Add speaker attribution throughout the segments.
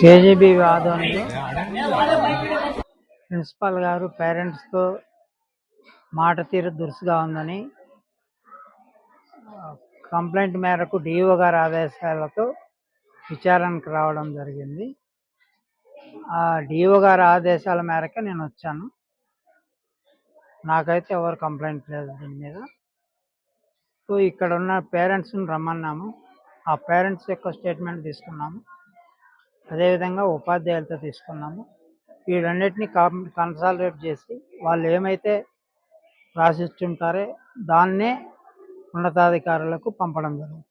Speaker 1: KGB ఆధ్వర్యంలో principal గారు పేరెంట్స్తో మాట తీరు దురుసుగా ఉందని కంప్లైంట్ మేరకు డిఓ గారి ఆదేశాలతో విచారణకు రావడం జరిగింది. ఆ డిఓ గారి ఆదేశాల మేరకు నేను వచ్చాను. నాకైతే ఎవరు కంప్లైంట్ లేదు దీని మీద. సో ఇక్కడ ఉన్న పేరెంట్స్ని రమ్మన్నాము. ఆ పేరెంట్స్ యొక్క స్టేట్మెంట్ తీసుకున్నాము. అదేవిధంగా ఉపాధ్యాయులతో తీసుకున్నాము. వీటన్నిటిని కన్సాలిడేట్ చేసి వాళ్ళు ఏమైతే రాసిస్తుంటారో దాన్నే ఉన్నతాధికారులకు పంపడం జరుగుతుంది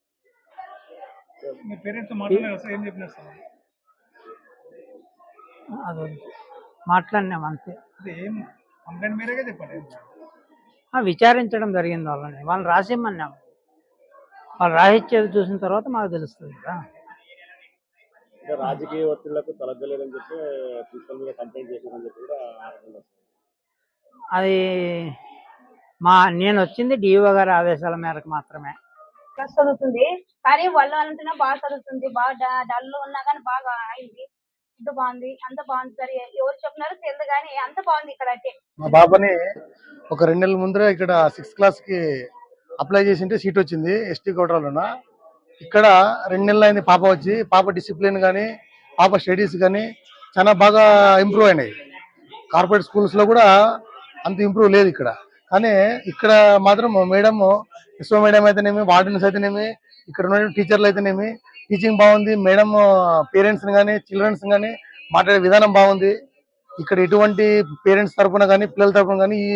Speaker 1: అది మాట్లాడినాం అంతే. విచారించడం జరిగింది వాళ్ళని. వాళ్ళని రాసిమ్మన్నాము. వాళ్ళు రాసిచ్చేది చూసిన తర్వాత మాకు తెలుస్తుంది కదా.
Speaker 2: రాజకీయ ఒత్తిళ్ళకు తలగ్గలేదని చెప్పి ప్రిన్సిపల్ మీద కంప్లైంట్ చేశారని చెప్పి కూడా.
Speaker 1: అది మా నేను వచ్చింది డిఓ గారి ఆదేశాల మేరకు మాత్రమే.
Speaker 3: క్లాస్ చదువుతుంది. కానీ వాళ్ళ వాళ్ళంటేనే బాగా చదువుతుంది. బాగా డల్ ఉన్నా కానీ బాగా అయింది. ఫుడ్ బాగుంది. అంత బాగుంది సరే. ఎవరు చెప్పినారో తెలియదు కానీ అంత బాగుంది ఇక్కడ అంటే
Speaker 4: మా బాబాని ఒక రెండు నెలల ముందరే ఇక్కడ సిక్స్త్ క్లాస్కి అప్లై చేసింటే సీట్ వచ్చింది ఎస్టీ కోటలోన. ఇక్కడ రెండు నెలలు అయింది పాప వచ్చి పాప డిసిప్లిన్ కానీ పాప స్టడీస్ కానీ చాలా బాగా ఇంప్రూవ్ అయినాయి. కార్పొరేట్ స్కూల్స్లో కూడా అంత ఇంప్రూవ్ లేదు ఇక్కడ. కానీ ఇక్కడ మాత్రం మేడం విశ్వ మేడం అయితేనేమి వార్డెన్స్ అయితేనేమి ఇక్కడ ఉన్న టీచర్లు అయితేనేమి టీచింగ్ బాగుంది. మేడం పేరెంట్స్ కానీ చిల్డ్రన్స్ కానీ మాట్లాడే విధానం బాగుంది. ఇక్కడ ఎటువంటి పేరెంట్స్ తరపున కానీ పిల్లల తరపున కానీ ఈ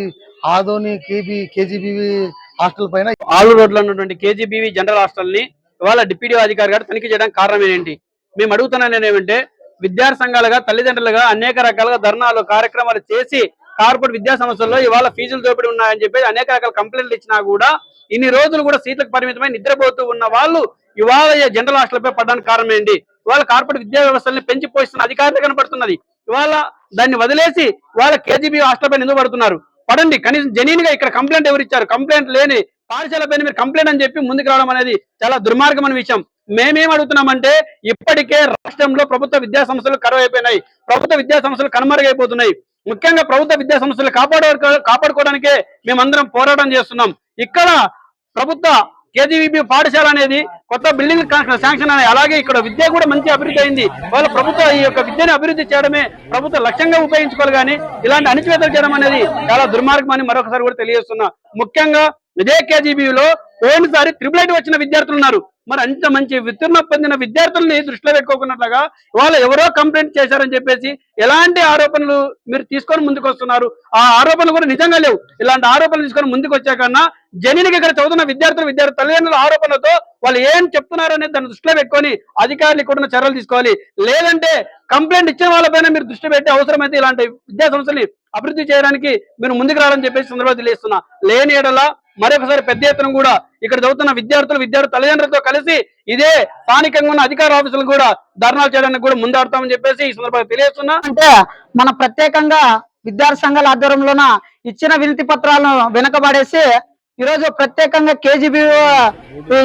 Speaker 4: ఆదోని కేబీ కేజీబీవి హాస్టల్ పైన
Speaker 5: ఆలు రోడ్లో ఉన్నటువంటి కేజీబీవీ జనరల్ హాస్టల్ని ఇవాళ డిప్యూటీ అధికారి గారు తనిఖీ చేయడానికి కారణం ఏంటి మేము అడుగుతున్నాను ఏమంటే విద్యార్థి సంఘాలుగా తల్లిదండ్రులుగా అనేక రకాలుగా ధర్నాలు కార్యక్రమాలు చేసి కార్పొరేట్ విద్యా సంస్థల్లో ఇవాళ ఫీజులు దోపిడీ ఉన్నాయని చెప్పి అనేక రకాల కంప్లైంట్లు ఇచ్చినా కూడా ఇన్ని రోజులు కూడా సీట్లకు పరిమితమై నిద్రపోతూ ఉన్న వాళ్ళు ఇవాళ జనరల్ హాస్టల్పై పడడానికి కారణం ఏంటి ఇవాళ కార్పొరేట్ విద్యా వ్యవస్థల్ని పెంచి పోయిస్తున్న అధికారులు కనపడుతున్నది. ఇవాళ దాన్ని వదిలేసి వాళ్ళ కేజీబీ హాస్టల్ పైన ఎందుకు పడుతున్నారు పడండి. కనీసం జెన్యున్గా ఇక్కడ కంప్లైంట్ ఎవరు ఇచ్చారు? కంప్లైంట్ లేని పాఠశాల పైన మీరు కంప్లైంట్ అని చెప్పి ముందుకు రావడం అనేది చాలా దుర్మార్గమైన విషయం. మేమేం అడుగుతున్నామంటే ఇప్పటికే రాష్ట్రంలో ప్రభుత్వ విద్యా సంస్థలు కరువు అయిపోయినాయి ప్రభుత్వ విద్యా సంస్థలు కనుమరుగైపోతున్నాయి. ముఖ్యంగా ప్రభుత్వ విద్యా సంస్థలు కాపాడ కాపాడుకోవడానికే మేమందరం పోరాటం చేస్తున్నాం. ఇక్కడ ప్రభుత్వ కేజీబీ పాఠశాల అనేది కొత్త బిల్డింగ్ శాంక్షన్ అనేది. అలాగే ఇక్కడ విద్య కూడా మంచి అభివృద్ధి అయింది. వాళ్ళ ప్రభుత్వ ఈ యొక్క విద్యను అభివృద్ధి చేయడమే ప్రభుత్వ లక్ష్యంగా ఉపయోగించుకోవాలి కానీ ఇలాంటి అణిచివేతలు చేయడం అనేది చాలా దుర్మార్గం అని మరొకసారి కూడా తెలియజేస్తున్నా. ముఖ్యంగా ఇదే కేజీబీలో పోయినసారి త్రిబుల్ ఐటీ వచ్చిన విద్యార్థులు ఉన్నారు. మరి అంత మంచి విత్తీర్ణ పొందిన విద్యార్థుల్ని దృష్టిలో పెట్టుకోకున్నట్లుగా వాళ్ళు ఎవరో కంప్లైంట్ చేశారని చెప్పేసి ఎలాంటి ఆరోపణలు మీరు తీసుకొని ముందుకు వస్తున్నారు ఆ ఆరోపణలు కూడా నిజంగా లేవు. ఇలాంటి ఆరోపణలు తీసుకొని ముందుకు వచ్చాకన్నా కన్నా ఇక్కడ చదువుతున్న విద్యార్థులు విద్యార్థి తల్లిదండ్రుల ఆరోపణలతో వాళ్ళు ఏం చెప్తున్నారు దాన్ని దృష్టిలో పెట్టుకొని అధికారులు కూడా చర్యలు తీసుకోవాలి. లేదంటే కంప్లైంట్ ఇచ్చిన వాళ్ళపైన మీరు దృష్టి పెట్టి అవసరమైతే ఇలాంటి విద్యా సంస్థల్ని అభివృద్ధి చేయడానికి మీరు ముందుకు రావాలని చెప్పేసి సందర్భంగా తెలియస్తున్నా లేని ఎడల మరొకసారి పెద్ద ఎత్తున కూడా ఇక్కడ చదువుతున్న విద్యార్థులు విద్యార్థి తల్లిదండ్రులతో కలిసి ఇదే స్థానికంగా ఉన్న అధికార ఆఫీసులు కూడా ధర్నాలు చేయడానికి కూడా ముందాడతామని చెప్పేసి ఈ సందర్భంగా తెలియజేస్తున్నా.
Speaker 6: అంటే మన ప్రత్యేకంగా విద్యార్థి సంఘాల ఆధ్వర్యంలోన ఇచ్చిన వినతి పత్రాలను వెనకబడేసి ఈరోజు ప్రత్యేకంగా కేజీబీ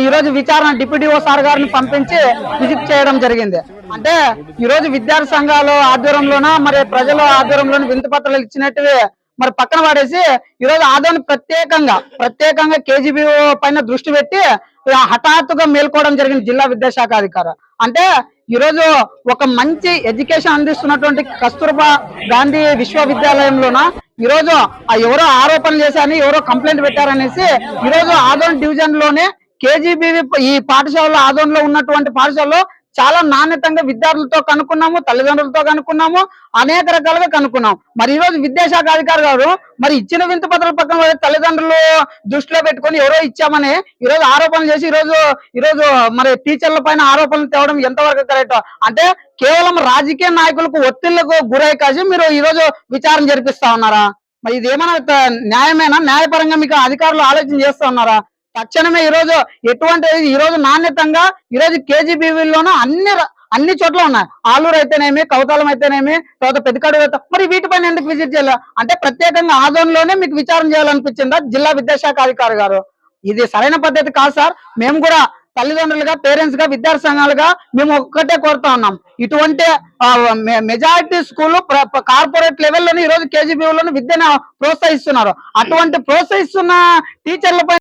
Speaker 6: ఈరోజు విచారణ డిప్యూటీఓ సార్ గారిని పంపించి విజిట్ చేయడం జరిగింది. అంటే ఈరోజు విద్యార్థి సంఘాలు ఆధ్వర్యంలోన మరి ప్రజల ఆధ్వర్యంలోన వినతి పత్రాలు ఇచ్చినట్టు మరి పక్కన పడేసి ఈరోజు ఆదోని ప్రత్యేకంగా ప్రత్యేకంగా కేజీబీ పైన దృష్టి పెట్టి హఠాత్తుగా మేల్కోవడం జరిగింది జిల్లా విద్యాశాఖ అధికారి. అంటే ఈరోజు ఒక మంచి ఎడ్యుకేషన్ అందిస్తున్నటువంటి కస్తూర్బా గాంధీ విశ్వవిద్యాలయంలోన ఈరోజు ఆ ఎవరో ఆరోపణలు చేశారని ఎవరో కంప్లైంట్ పెట్టారనేసి ఈరోజు ఆదోన్ డివిజన్లోనే కేజీబీ ఈ పాఠశాలలో ఆదోన్లో ఉన్నటువంటి పాఠశాలలో చాలా నాణ్యతంగా విద్యార్థులతో కనుక్కున్నాము తల్లిదండ్రులతో కనుక్కున్నాము అనేక రకాలుగా కనుక్కున్నాం. మరి ఈ రోజు విద్యాశాఖ అధికారి గారు మరి ఇచ్చిన వింత పత్రాల పక్కన తల్లిదండ్రులు దృష్టిలో పెట్టుకొని ఎవరో ఇచ్చామని ఈ రోజు ఆరోపణలు చేసి ఈ రోజు ఈ రోజు మరి టీచర్ల పైన ఆరోపణలు తేవడం ఎంతవరకు కరెక్ట్? అంటే కేవలం రాజకీయ నాయకులకు ఒత్తిళ్ళకు గురై కాసి మీరు ఈ రోజు విచారణ జరిపిస్తా ఉన్నారా? మరి ఇది ఏమైనా న్యాయమేనా? న్యాయపరంగా మీకు అధికారులు ఆలోచన చేస్తా ఉన్నారా? తక్షణమే ఈ రోజు ఎటువంటి ఈ రోజు నాణ్యతంగా ఈ రోజు కేజీబీవీలోనూ అన్ని అన్ని చోట్ల ఉన్నాయి. ఆలూరు అయితేనేమి కౌతాలం అయితేనేమి తర్వాత పెద్దకాడు మరి వీటిపైన ఎందుకు విజిట్ చేయాలి? అంటే ప్రత్యేకంగా ఆదోన్లోనే మీకు విచారణ చేయాలనిపించిందా జిల్లా విద్యాశాఖ అధికారి గారు? ఇది సరైన పద్ధతి కాదు సార్. మేము కూడా తల్లిదండ్రులుగా పేరెంట్స్గా విద్యార్థి సంఘాలుగా మేము ఒక్కటే కోరుతా ఉన్నాం. ఇటువంటి మెజారిటీ స్కూల్ కార్పొరేట్ లెవెల్లోనే ఈ రోజు విద్యను ప్రోత్సహిస్తున్నారు. అటువంటి ప్రోత్సహిస్తున్న టీచర్లపై